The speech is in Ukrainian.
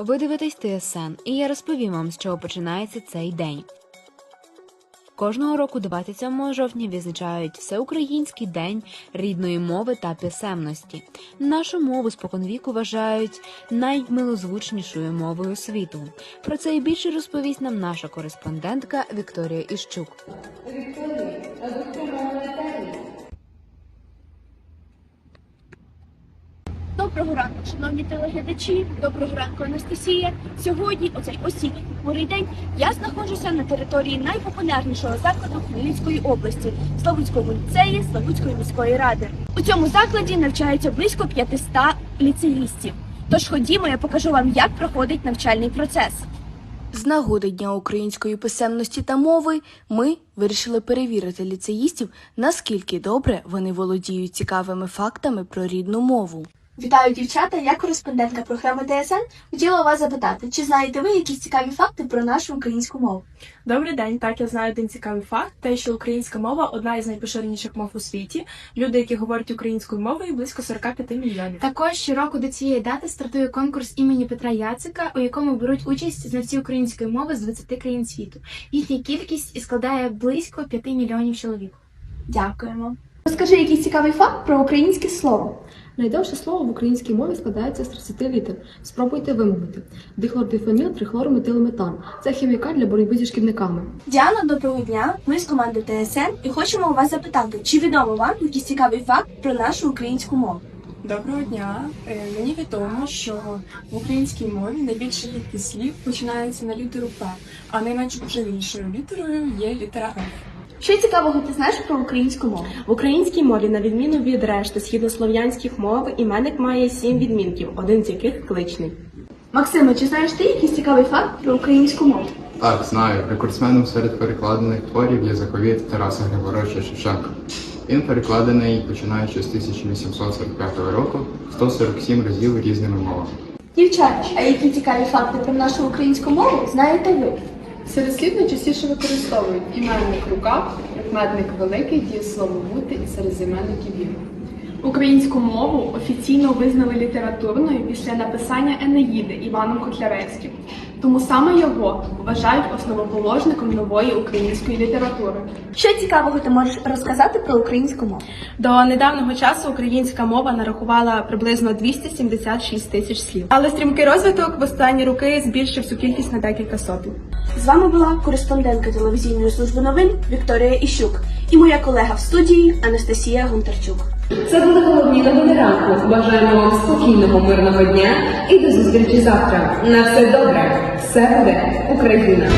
Ви дивитесь ТСН, і я розповім вам, з чого починається цей день. Кожного року 27 жовтня відзначають Всеукраїнський день рідної мови та писемності. Нашу мову споконвіку вважають наймилозвучнішою мовою світу. Про це і більше розповість нам наша кореспондентка Вікторія Іщук. Доброго ранку, шановні телеглядачі. Доброго ранку, Анастасія. Сьогодні, у цей осінній хмурий день, я знаходжуся на території найпопулярнішого закладу Хмельницької області Славутського ліцеї Славутської міської ради. У цьому закладі навчається близько 500 ліцеїстів. Тож ходімо, я покажу вам, як проходить навчальний процес. З нагоди Дня української писемності та мови ми вирішили перевірити ліцеїстів, наскільки добре вони володіють цікавими фактами про рідну мову. Вітаю, дівчата! Я кореспондентка програми ТСН. Хотіла вас запитати, чи знаєте ви якісь цікаві факти про нашу українську мову? Добрий день. Так, я знаю один цікавий факт: те, що українська мова одна із найпоширеніших мов у світі. Люди, які говорять українською мовою, близько 45 мільйонів. Також щороку до цієї дати стартує конкурс імені Петра Яцика, у якому беруть участь знавці української мови з 20 країн світу. Їхня кількість і складає близько 5 мільйонів чоловік. Дякуємо. Розкажи якийсь цікавий факт про українське слово. Найдовше слово в українській мові складається з 30 літер. Спробуйте вимовити. Дихлордифеніл, трихлорометилметан. Це хімікат для боротьби зі шкідниками. Діана, доброго дня. Ми з команди ТСН і хочемо у вас запитати, чи відомо вам якийсь цікавий факт про нашу українську мову? Доброго дня. Е, Мені відомо, що в українській мові найбільша кількість слів починається на літеру П, а найменш важливішою літерою є літера Ф. Що цікавого ти знаєш про українську мову? В українській мові, на відміну від решти східнослов'янських мов, іменник має сім відмінків, один з яких кличний. Максиме, чи знаєш ти якийсь цікавий факт про українську мову? Так, знаю. Рекордсменом серед перекладених творів є заповіт Тараса Григоровича Шевченка. Він перекладений, починаючи з 1845 року, 147 разів різними мовами. Дівчата, а які цікаві факти про нашу українську мову знаєте ви? Серед слів найчастіше використовують іменник рука, прикметник великий, дієслово бути і серед іменників він. Українську мову офіційно визнали літературною після написання Енеїди Іваном Котляревським. Тому саме його вважають основоположником нової української літератури. Що цікавого ти можеш розказати про українську мову? До недавнього часу українська мова нарахувала приблизно 276 тисяч слів. Але стрімкий розвиток в останні роки збільшив цю кількість на декілька сотень. З вами була кореспондентка телевізійної служби новин Вікторія Іщук і моя колега в студії Анастасія Гонтарчук. Це були головні новини ранку. Бажаємо вам спокійного мирного дня і до зустрічі завтра. На все добре, все буде Україна.